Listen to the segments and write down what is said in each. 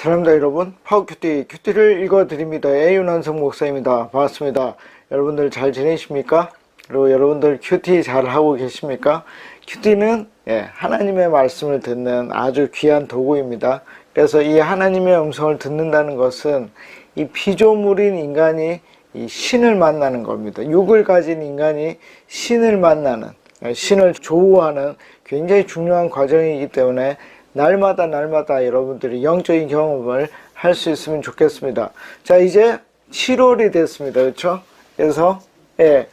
사랑합니다 여러분 파워큐티 큐티를 읽어드립니다. 애윤한성 목사입니다. 반갑습니다. 여러분들 잘 지내십니까? 그리고 여러분들 큐티 잘 하고 계십니까? 큐티는 예, 하나님의 말씀을 듣는 아주 귀한 도구입니다. 그래서 이 하나님의 음성을 듣는다는 것은 이 피조물인 인간이 이 신을 만나는 겁니다. 육을 가진 인간이 신을 만나는 예, 신을 조우하는 굉장히 중요한 과정이기 때문에 날마다 날마다 여러분들이 영적인 경험을 할 수 있으면 좋겠습니다. 자, 이제 7월이 됐습니다. 그렇죠? 그래서 예.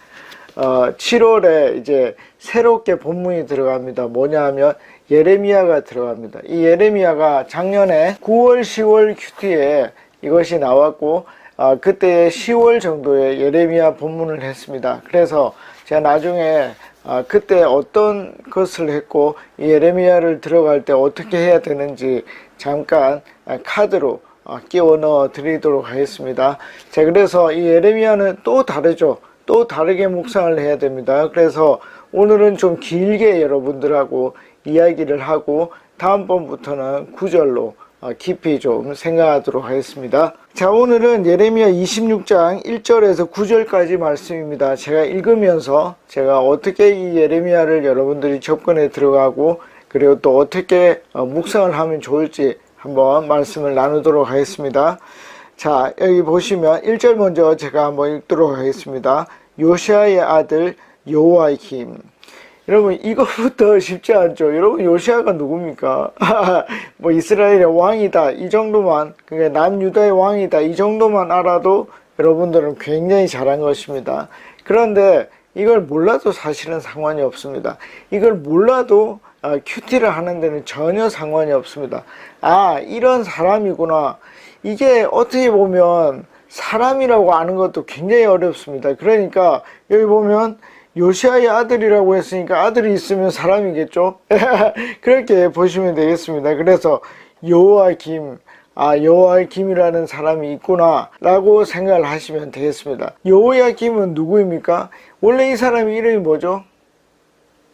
어, 7월에 이제 새롭게 본문이 들어갑니다. 뭐냐 하면 예레미야가 들어갑니다. 이 예레미야가 작년에 9월, 10월 큐티에 이것이 나왔고 아, 그때 10월 정도에 예레미야 본문을 했습니다. 그래서 제가 나중에 아, 그때 어떤 것을 했고 이 예레미야를 들어갈 때 어떻게 해야 되는지 잠깐 아, 카드로 아, 끼워 넣어 드리도록 하겠습니다. 자, 그래서 이 예레미야는 또 다르죠. 또 다르게 묵상을 해야 됩니다. 그래서 오늘은 좀 길게 여러분들하고 이야기를 하고 다음번부터는 구절로 어, 깊이 좀 생각하도록 하겠습니다. 자, 오늘은 예레미야 26장 1절에서 9절까지 말씀입니다. 제가 읽으면서 제가 어떻게 이 예레미야를 여러분들이 접근에 들어가고 그리고 또 어떻게 어, 묵상을 하면 좋을지 한번 말씀을 나누도록 하겠습니다. 자, 여기 보시면 1절 먼저 제가 한번 읽도록 하겠습니다. 요시아의 아들 요아힘. 여러분 이것부터 쉽지 않죠. 여러분 요시아가 누굽니까? 뭐 이스라엘의 왕이다 이 정도만 그게 남유다의 왕이다 이 정도만 알아도 여러분들은 굉장히 잘한 것입니다. 그런데 이걸 몰라도 사실은 상관이 없습니다. 이걸 몰라도 아, 큐티를 하는 데는 전혀 상관이 없습니다. 아 이런 사람이구나. 이게 어떻게 보면 사람이라고 아는 것도 굉장히 어렵습니다. 그러니까 여기 보면 요시아의 아들이라고 했으니까 아들이 있으면 사람이겠죠? 그렇게 보시면 되겠습니다. 그래서 요아김, 아, 요아김이라는 사람이 있구나, 라고 생각을 하시면 되겠습니다. 요아김은 누구입니까? 원래 이 사람 이름이 뭐죠?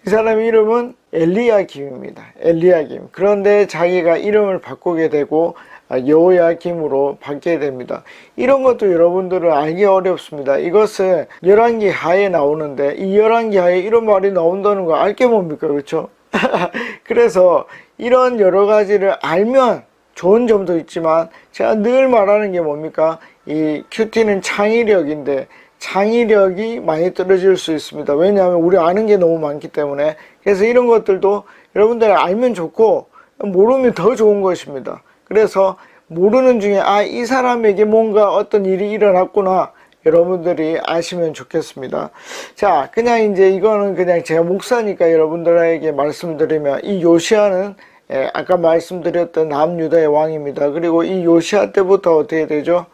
이 사람 이름은 엘리야김입니다. 엘리야김. 그런데 자기가 이름을 바꾸게 되고 아, 여호야김으로 바뀌게 됩니다. 이런 것도 여러분들은 알기 어렵습니다. 이것은 열왕기 하에 나오는데 이 열왕기 하에 이런 말이 나온다는 거 알게 뭡니까? 그렇죠? 그래서 이런 여러 가지를 알면 좋은 점도 있지만 제가 늘 말하는 게 뭡니까? 이 큐티는 창의력인데 창의력이 많이 떨어질 수 있습니다. 왜냐하면 우리 아는 게 너무 많기 때문에 그래서 이런 것들도 여러분들 알면 좋고 모르면 더 좋은 것입니다. 그래서 모르는 중에 아 이 사람에게 뭔가 어떤 일이 일어났구나 여러분들이 아시면 좋겠습니다. 자 그냥 이제 이거는 그냥 제가 목사니까 여러분들에게 말씀드리면 이 요시아는 예, 아까 말씀드렸던 남유다의 왕입니다. 그리고 이 요시아 때부터 어떻게 되죠?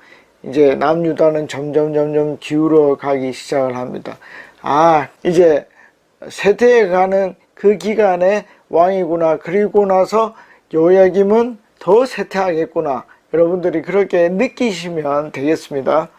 이제 남유다는 점점 점점 기울어 가기 시작을 합니다. 아 이제 쇠퇴해 가는 그 기간에 왕이구나. 그리고 나서 요야김은 더 쇠퇴하겠구나. 여러분들이 그렇게 느끼시면 되겠습니다.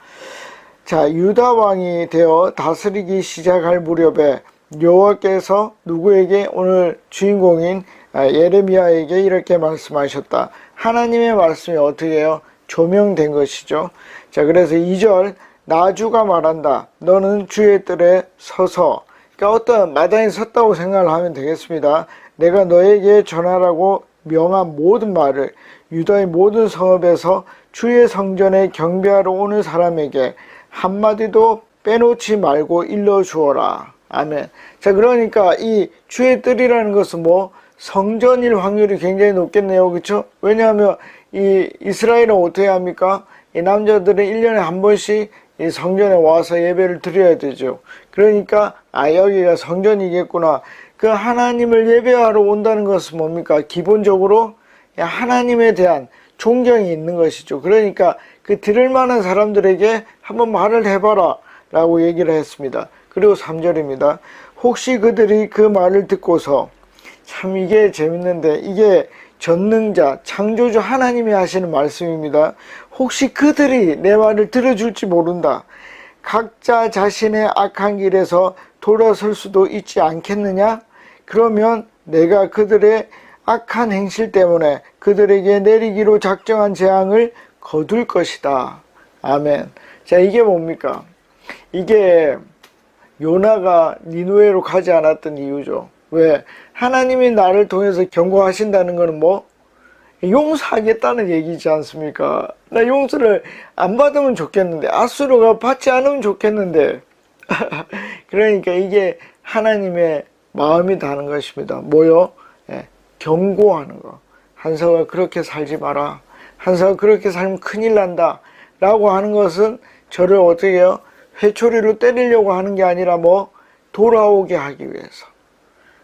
자, 유다 왕이 되어 다스리기 시작할 무렵에 여호와께서 누구에게 오늘 주인공인 아, 예레미야에게 이렇게 말씀하셨다. 하나님의 말씀이 어떻게 해요? 조명된 것이죠. 자, 그래서 2절 나주가 말한다. 너는 주의 뜰에 서서 그러니까 어떤 마당에 섰다고 생각을 하면 되겠습니다. 내가 너에게 전하라고 명한 모든 말을 유다의 모든 성읍에서 주의 성전에 경배하러 오는 사람에게 한마디도 빼놓지 말고 일러 주어라. 아멘. 자, 그러니까 이 주의 뜰이라는 것은 뭐 성전일 확률이 굉장히 높겠네요. 그렇죠? 왜냐하면 이 이스라엘은 어떻게 합니까? 이 남자들은 1년에 한 번씩 이 성전에 와서 예배를 드려야 되죠. 그러니까 아 여기가 성전이겠구나. 그 하나님을 예배하러 온다는 것은 뭡니까? 기본적으로 하나님에 대한 존경이 있는 것이죠. 그러니까 그 들을 만한 사람들에게 한번 말을 해봐라 라고 얘기를 했습니다. 그리고 3절입니다. 혹시 그들이 그 말을 듣고서 참 이게 재밌는데 이게 전능자, 창조주 하나님이 하시는 말씀입니다. 혹시 그들이 내 말을 들어줄지 모른다. 각자 자신의 악한 길에서 돌아설 수도 있지 않겠느냐? 그러면 내가 그들의 악한 행실 때문에 그들에게 내리기로 작정한 재앙을 거둘 것이다. 아멘. 자, 이게 뭡니까? 이게 요나가 니누에로 가지 않았던 이유죠. 왜? 하나님이 나를 통해서 경고하신다는 것은 뭐? 용서하겠다는 얘기지 않습니까? 나 용서를 안 받으면 좋겠는데, 아수르가 받지 않으면 좋겠는데. 그러니까 이게 하나님의 마음이 다는 것입니다. 뭐요? 예, 경고하는 거. 한서가 그렇게 살지 마라. 한서가 그렇게 살면 큰일 난다. 라고 하는 것은 저를 어떻게 해요? 회초리로 때리려고 하는 게 아니라 뭐 돌아오게 하기 위해서.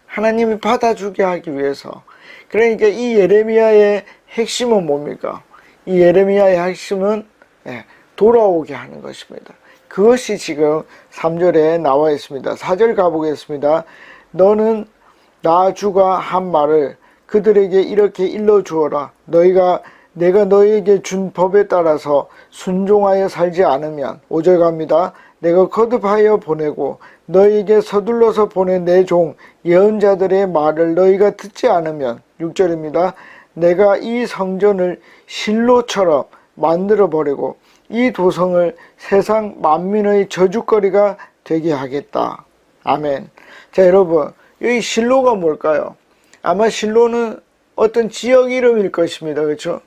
하나님이 받아주게 하기 위해서. 그러니까 이 예레미야의 핵심은 뭡니까? 이 예레미야의 핵심은 예, 돌아오게 하는 것입니다. 그것이 지금 3절에 나와 있습니다. 4절 가보겠습니다. 너는 나 주가 한 말을 그들에게 이렇게 일러 주어라. 너희가 내가 너희에게 준 법에 따라서 순종하여 살지 않으면 5절 갑니다. 내가 거듭하여 보내고 너희에게 서둘러서 보낸 내 종 예언자들의 말을 너희가 듣지 않으면 6절입니다. 내가 이 성전을 실로처럼 만들어 버리고 이 도성을 세상 만민의 저주거리가 되게 하겠다. 아멘. 자, 여러분, 여기 실로가 뭘까요? 아마 실로는 어떤 지역 이름일 것입니다. 그렇죠?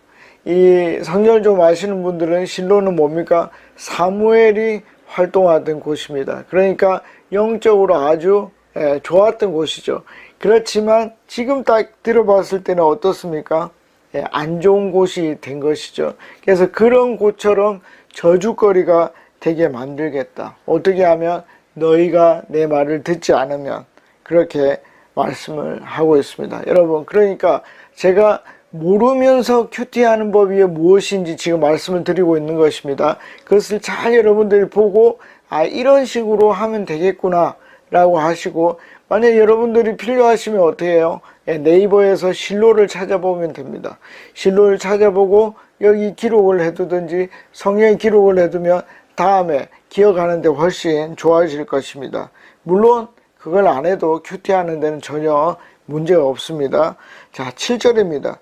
이 성경을 좀 아시는 분들은 실로는 뭡니까? 사무엘이 활동하던 곳입니다. 그러니까 영적으로 아주 예, 좋았던 곳이죠. 그렇지만 지금 딱 들어봤을 때는 어떻습니까? 예, 안 좋은 곳이 된 것이죠. 그래서 그런 곳처럼 저주거리가 되게 만들겠다. 어떻게 하면 너희가 내 말을 듣지 않으면 그렇게 말씀을 하고 있습니다. 여러분, 그러니까 제가 모르면서 큐티하는 법이 무엇인지 지금 말씀을 드리고 있는 것입니다. 그것을 잘 여러분들이 보고 아 이런 식으로 하면 되겠구나 라고 하시고 만약 여러분들이 필요하시면 어떻게 해요? 예, 네이버에서 실로를 찾아보면 됩니다. 실로를 찾아보고 여기 기록을 해두든지 성경 기록을 해두면 다음에 기억하는데 훨씬 좋아질 것입니다. 물론 그걸 안 해도 큐티하는 데는 전혀 문제가 없습니다. 자, 7절입니다.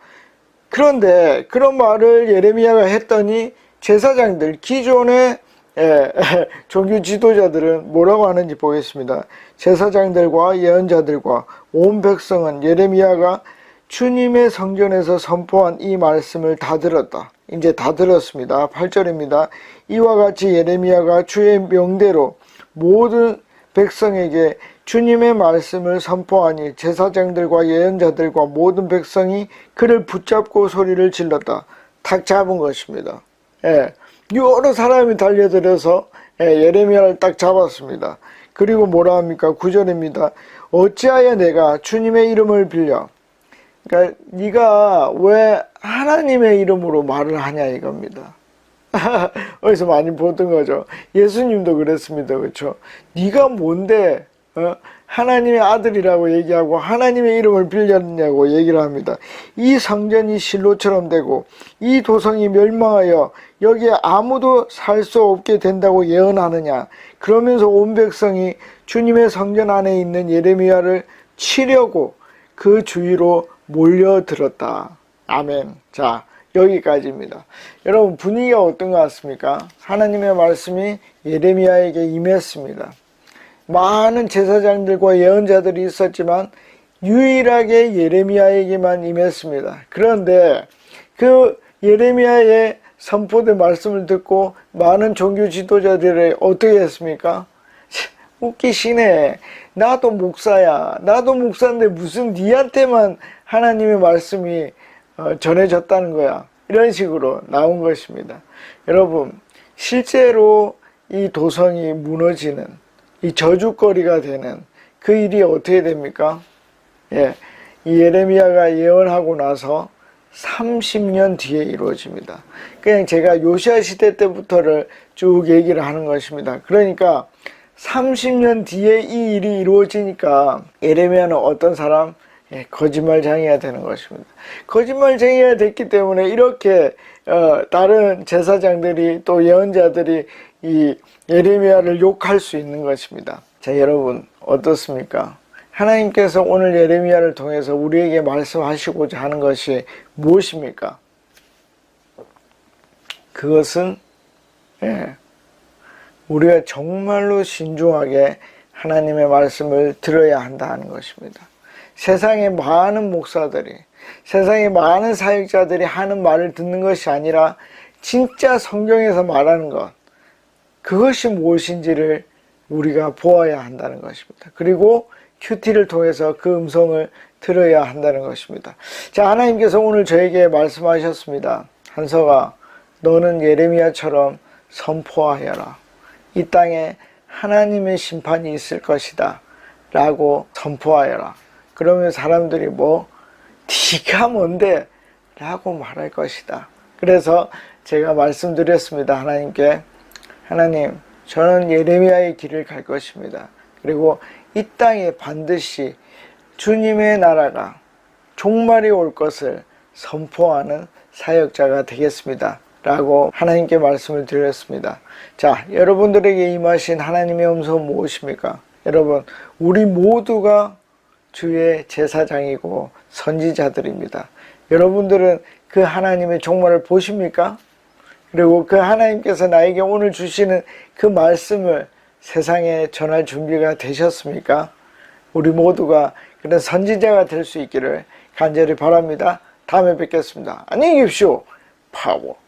그런데 그런 말을 예레미야가 했더니 제사장들 기존의 예, 종교 지도자들은 뭐라고 하는지 보겠습니다. 제사장들과 예언자들과 온 백성은 예레미야가 주님의 성전에서 선포한 이 말씀을 다 들었다. 이제 다 들었습니다. 8절입니다. 이와 같이 예레미야가 주의 명대로 모든 백성에게 주님의 말씀을 선포하니 제사장들과 예언자들과 모든 백성이 그를 붙잡고 소리를 질렀다. 탁 잡은 것입니다. 예. 여러 사람이 달려들어서 예, 예레미야를 딱 잡았습니다. 그리고 뭐라 합니까? 9절입니다. 어찌하여 내가 주님의 이름을 빌려 그러니까 네가 왜 하나님의 이름으로 말을 하냐 이겁니다. 어디서 많이 보던 거죠. 예수님도 그랬습니다. 그렇죠? 네가 뭔데 어? 하나님의 아들이라고 얘기하고 하나님의 이름을 빌렸냐고 얘기를 합니다. 이 성전이 실로처럼 되고 이 도성이 멸망하여 여기에 아무도 살 수 없게 된다고 예언하느냐. 그러면서 온 백성이 주님의 성전 안에 있는 예레미야를 치려고 그 주위로 몰려들었다. 아멘. 자, 여기까지입니다. 여러분 분위기가 어떤 것 같습니까? 하나님의 말씀이 예레미야에게 임했습니다. 많은 제사장들과 예언자들이 있었지만 유일하게 예레미야에게만 임했습니다. 그런데 그 예레미야의 선포된 말씀을 듣고 많은 종교 지도자들이 어떻게 했습니까? 웃기시네. 나도 목사야. 나도 목사인데 무슨 니한테만 하나님의 말씀이 어, 전해졌다는 거야. 이런 식으로 나온 것입니다. 여러분, 실제로 이 도성이 무너지는 이 저주거리가 되는 그 일이 어떻게 됩니까? 예, 이 예레미야가 예언하고 나서 30년 뒤에 이루어집니다. 그냥 제가 요시아 시대 때부터를 쭉 얘기를 하는 것입니다. 그러니까 30년 뒤에 이 일이 이루어지니까 예레미야는 어떤 사람? 예, 거짓말쟁이가 되는 것입니다. 거짓말쟁이가 됐기 때문에 이렇게 어, 다른 제사장들이 또 예언자들이 이 예레미야를 욕할 수 있는 것입니다. 자, 여러분 어떻습니까? 하나님께서 오늘 예레미야를 통해서 우리에게 말씀하시고자 하는 것이 무엇입니까? 그것은 예, 우리가 정말로 신중하게 하나님의 말씀을 들어야 한다는 것입니다. 세상의 많은 목사들이, 세상의 많은 사역자들이 하는 말을 듣는 것이 아니라 진짜 성경에서 말하는 것, 그것이 무엇인지를 우리가 보아야 한다는 것입니다. 그리고 큐티를 통해서 그 음성을 들어야 한다는 것입니다. 자, 하나님께서 오늘 저에게 말씀하셨습니다. 한서가 너는 예레미야처럼 선포하여라. 이 땅에 하나님의 심판이 있을 것이다. 라고 선포하여라. 그러면 사람들이 뭐, 네가 뭔데? 라고 말할 것이다. 그래서 제가 말씀드렸습니다. 하나님께. 하나님, 저는 예레미야의 길을 갈 것입니다. 그리고 이 땅에 반드시 주님의 나라가 종말이 올 것을 선포하는 사역자가 되겠습니다. 라고 하나님께 말씀을 드렸습니다. 자, 여러분들에게 임하신 하나님의 음성은 무엇입니까? 여러분, 우리 모두가 주의 제사장이고 선지자들입니다. 여러분들은 그 하나님의 종말을 보십니까? 그리고 그 하나님께서 나에게 오늘 주시는 그 말씀을 세상에 전할 준비가 되셨습니까? 우리 모두가 그런 선지자가 될 수 있기를 간절히 바랍니다. 다음에 뵙겠습니다. 안녕히 계십시오. 파워.